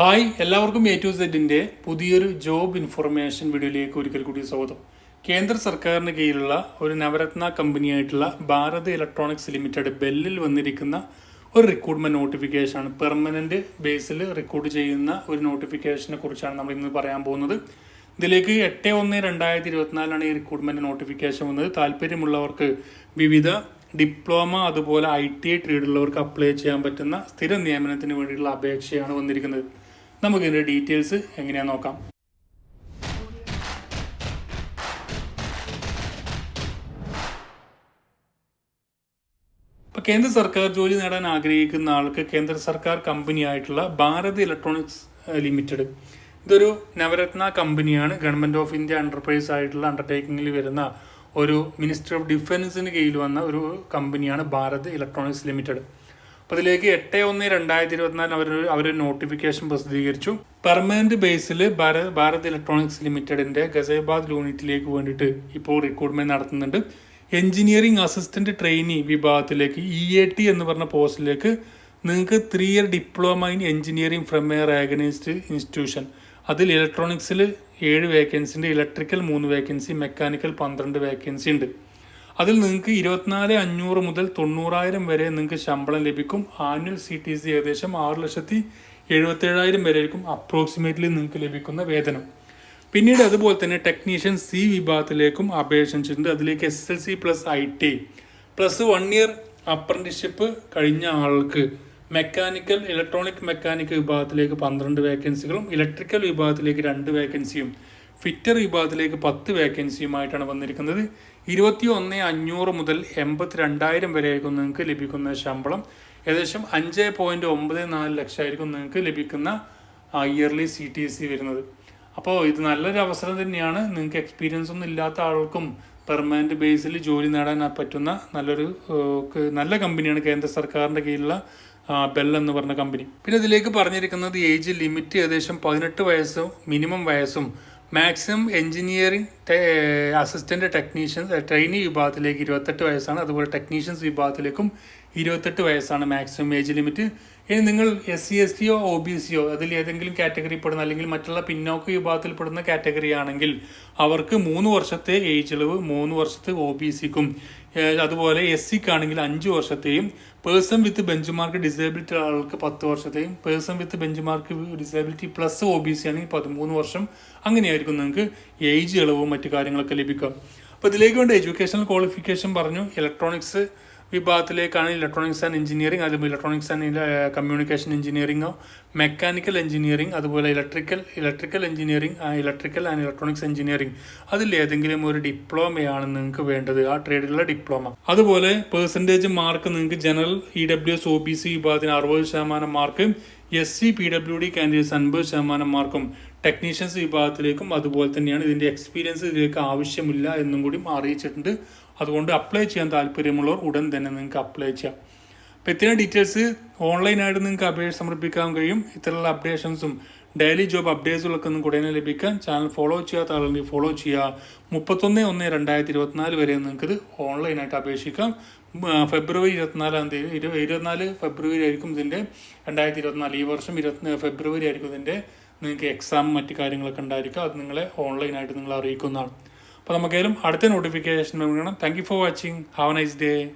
Hi എല്ലാവർക്കും A to സെഡിന്റെ പുതിയൊരു job information വീഡിയോയിലേക്ക് ഒരിക്കൽ കൂടി സ്വാഗതം. കേന്ദ്ര സർക്കാരിന് കീഴിലുള്ള ഒരു നവരത്ന കമ്പനിയായിട്ടുള്ള ഭാരത് ഇലക്ട്രോണിക്സ് ലിമിറ്റഡ് ബെല്ലിൽ വന്നിരിക്കുന്ന ഒരു റിക്രൂട്ട്മെന്റ് നോട്ടിഫിക്കേഷനാണ് പെർമനന്റ് ബേസിൽ റിക്രൂട്ട് ചെയ്യുന്ന ഒരു നോട്ടിഫിക്കേഷനെ കുറിച്ചാണ് നമ്മൾ ഇന്ന് പറയാൻ പോകുന്നത്. ഇതിലേക്ക് എട്ട് ഒന്ന് രണ്ടായിരത്തി ഇരുപത്തിനാലിലാണ് ഈ റിക്രൂട്ട്മെന്റ് നോട്ടിഫിക്കേഷൻ വന്നത്. താല്പര്യമുള്ളവർക്ക് വിവിധ ഡിപ്ലോമ അതുപോലെ ഐ ടി ഐ അപ്ലൈ ചെയ്യാൻ പറ്റുന്ന സ്ഥിര നിയമനത്തിന് വേണ്ടിയുള്ള അപേക്ഷയാണ് വന്നിരിക്കുന്നത്. നമുക്ക് ഇതിന്റെ ഡീറ്റെയിൽസ് എങ്ങനെയാ നോക്കാം. കേന്ദ്ര സർക്കാർ ജോലി നേടാൻ ആഗ്രഹിക്കുന്ന ആൾക്ക് കേന്ദ്ര സർക്കാർ കമ്പനി ആയിട്ടുള്ള ഭാരത് ഇലക്ട്രോണിക്സ് ലിമിറ്റഡ്. ഇതൊരു നവരത്ന കമ്പനിയാണ്. ഗവൺമെന്റ് ഓഫ് ഇന്ത്യ എന്റർപ്രൈസ് ആയിട്ടുള്ള അണ്ടർടേക്കിങ്ങിൽ വരുന്ന ഒരു മിനിസ്റ്റർ ഓഫ് ഡിഫൻസിന് കീഴിൽ വന്ന ഒരു കമ്പനിയാണ് ഭാരത് ഇലക്ട്രോണിക്സ് ലിമിറ്റഡ്. അപ്പോൾ ഇതിലേക്ക് എട്ട് ഒന്ന് രണ്ടായിരത്തി ഇരുപത്തിനാലിന് അവർ അവർ നോട്ടിഫിക്കേഷൻ പ്രസിദ്ധീകരിച്ചു പെർമനന്റ് ബേസിൽ ഭാരത് ഇലക്ട്രോണിക്സ് ലിമിറ്റഡിന്റെ ഗസേബാദ് യൂണിറ്റിലേക്ക് വേണ്ടിയിട്ട് ഇപ്പോൾ റിക്രൂട്ട്മെന്റ് നടത്തുന്നുണ്ട്. എഞ്ചിനീയറിംഗ് അസിസ്റ്റന്റ് ട്രെയിനി വിഭാഗത്തിലേക്ക് ഇ എ ടി എന്ന് പറഞ്ഞ പോസ്റ്റിലേക്ക് നിങ്ങൾക്ക് three year diploma in engineering from a recognised institution അതിൽ ഇലക്ട്രോണിക്സിൽ ഏഴ് വേക്കൻസിന്റെ ഇലക്ട്രിക്കൽ മൂന്ന് വേക്കൻസി മെക്കാനിക്കൽ പന്ത്രണ്ട് വേക്കൻസി ഉണ്ട്. അതിൽ നിങ്ങൾക്ക് ഇരുപത്തിനാല് അഞ്ഞൂറ് മുതൽ തൊണ്ണൂറായിരം വരെ നിങ്ങൾക്ക് ശമ്പളം ലഭിക്കും. ആനുവൽ സി ടി സി ഏകദേശം ആറ് ലക്ഷത്തി എഴുപത്തേഴായിരം വരെ ആയിരിക്കും അപ്രോക്സിമേറ്റ്ലി നിങ്ങൾക്ക് ലഭിക്കുന്ന വേതനം. പിന്നീട് അതുപോലെ തന്നെ ടെക്നീഷ്യൻ സി വിഭാഗത്തിലേക്കും അപേക്ഷിച്ചിട്ടുണ്ട് അതിലേക്ക് S L C plus I T plus one year apprenticeship കഴിഞ്ഞ ആൾക്ക് മെക്കാനിക്കൽ ഇലക്ട്രോണിക് മെക്കാനിക് വിഭാഗത്തിലേക്ക് പന്ത്രണ്ട് വേക്കൻസികളും ഇലക്ട്രിക്കൽ വിഭാഗത്തിലേക്ക് രണ്ട് വേക്കൻസിയും ഫിറ്റർ വിഭാഗത്തിലേക്ക് പത്ത് വേക്കൻസിയുമായിട്ടാണ് വന്നിരിക്കുന്നത്. ഇരുപത്തി ഒന്ന് അഞ്ഞൂറ് മുതൽ എൺപത്തി രണ്ടായിരം വരെ ആയിരിക്കും നിങ്ങൾക്ക് ലഭിക്കുന്ന ശമ്പളം. ഏകദേശം അഞ്ച് പോയിന്റ് ഒമ്പത് നാല് ലക്ഷമായിരിക്കും നിങ്ങൾക്ക് ലഭിക്കുന്ന ഇയർലി സി ടി സി വരുന്നത്. അപ്പോൾ ഇത് നല്ലൊരു അവസരം തന്നെയാണ്. നിങ്ങൾക്ക് എക്സ്പീരിയൻസ് ഒന്നും ഇല്ലാത്ത ആൾക്കും പെർമനന്റ് ബേസിൽ ജോലി നേടാൻ പറ്റുന്ന നല്ലൊരു നല്ല കമ്പനിയാണ് കേന്ദ്ര സർക്കാരിന്റെ കീഴിലുള്ള ബെൽ എന്ന് പറഞ്ഞ കമ്പനി പിന്നെ ഇതിലേക്ക് പറഞ്ഞിരിക്കുന്നത് ഏജ് ലിമിറ്റ് ഏകദേശം പതിനെട്ട് വയസ്സും മിനിമം വയസ്സും maximum engineering assistant technicians trainee വിഭാഗത്തിലേക്ക് ഇരുപത്തെട്ട് വയസ്സാണ്. അതുപോലെ ടെക്നീഷ്യൻസ് വിഭാഗത്തിലേക്കും ഇരുപത്തെട്ട് വയസ്സാണ് മാക്സിമം ഏജ് ലിമിറ്റ്. ഇനി നിങ്ങൾ എസ് സി എസ് ടിയോ ഒ ബി സിയോ അതിൽ ഏതെങ്കിലും കാറ്റഗറി പെടുന്ന അല്ലെങ്കിൽ മറ്റുള്ള പിന്നോക്ക വിഭാഗത്തിൽ പെടുന്ന കാറ്റഗറി ആണെങ്കിൽ അവർക്ക് മൂന്ന് വർഷത്തെ ഏജ് ഇളവ് മൂന്ന് വർഷത്തെ ഒ ബി സിക്കും അതുപോലെ എസ് സിക്ക് ആണെങ്കിൽ അഞ്ച് വർഷത്തെയും person with benchmark disability ആൾക്ക് പത്ത് വർഷത്തെയും person with benchmark disability plus O B C ആണെങ്കിൽ പതിമൂന്ന് വർഷം. അങ്ങനെയായിരിക്കും നിങ്ങൾക്ക് ഏജ് ഇളവും മറ്റു കാര്യങ്ങളൊക്കെ ലഭിക്കുക. അപ്പോൾ ഇതിലേക്ക് വേണ്ട എഡ്യൂക്കേഷണൽ ക്വാളിഫിക്കേഷൻ പറഞ്ഞു. ഇലക്ട്രോണിക്സ് വിഭാഗത്തിലേക്കാണ് ഇലക്ട്രോണിക്സ് ആൻഡ് എഞ്ചിനീയറിംഗ് അതുപോലെ ഇലക്ട്രോണിക്സ് ആൻഡ് കമ്മ്യൂണിക്കേഷൻ എഞ്ചിനീയറിംഗോ മെക്കാനിക്കൽ എഞ്ചിനീയറിംഗ് അതുപോലെ electrical electrical engineering electrical and electronics engineering അതിൽ ഏതെങ്കിലും ഒരു ഡിപ്ലോമയാണ് നിങ്ങൾക്ക് വേണ്ടത് ആ ട്രേഡിലുള്ള ഡിപ്ലോമ അതുപോലെ പെർസെന്റേജ് മാർക്ക് നിങ്ങൾക്ക് general E W S O B C വിഭാഗത്തിന് അറുപത് ശതമാനം mark S C P W D candidates അൻപത് ശതമാനം മാർക്കും ടെക്നീഷ്യൻസ് വിഭാഗത്തിലേക്കും അതുപോലെ തന്നെയാണ് ഇതിന്റെ എക്സ്പീരിയൻസ് ഇതിലേക്ക് ആവശ്യമില്ല എന്നും കൂടി അറിയിച്ചിട്ടുണ്ട് അതുകൊണ്ട് അപ്ലൈ ചെയ്യാൻ താല്പര്യമുള്ളവർ ഉടൻ തന്നെ നിങ്ങൾക്ക് അപ്ലൈ ചെയ്യാം. അപ്പോൾ ഇത്രയും ഡീറ്റെയിൽസ് ഓൺലൈനായിട്ട് നിങ്ങൾക്ക് അപേക്ഷ സമർപ്പിക്കാൻ കഴിയും. ഇത്തരമുള്ള അപ്ഡേഷൻസും ഡെയിലി ജോബ് അപ്ഡേറ്റ്സുകളൊക്കെ ഒന്നും ഉടനെ ലഭിക്കാൻ ചാനൽ ഫോളോ ചെയ്യാത്ത ആളുണ്ടെങ്കിൽ ഫോളോ ചെയ്യുക. മുപ്പത്തൊന്ന് ഒന്ന് രണ്ടായിരത്തി ഇരുപത്തിനാല് വരെ നിങ്ങൾക്ക് ഇത് ഓൺലൈനായിട്ട് അപേക്ഷിക്കാം. ഫെബ്രുവരി ഇരുപത്തിനാലാം തീയതി ഇരു ഇരുപത്തിനാല് ഫെബ്രുവരി ആയിരിക്കും ഇതിന്റെ രണ്ടായിരത്തി ഇരുപത്തിനാല്. ഈ വർഷം ഇരുപത്തി ഫെബ്രുവരി ആയിരിക്കും ഇതിന്റെ നിങ്ങൾക്ക് എക്സാം മറ്റു കാര്യങ്ങളൊക്കെ ഉണ്ടായിരിക്കും. അത് നിങ്ങളെ ഓൺലൈനായിട്ട് നിങ്ങൾ അറിയിക്കുന്നതാണ്. അപ്പോൾ നമുക്കേലും അടുത്ത നോട്ടിഫിക്കേഷൻ വേണം. Thank you for watching have nice day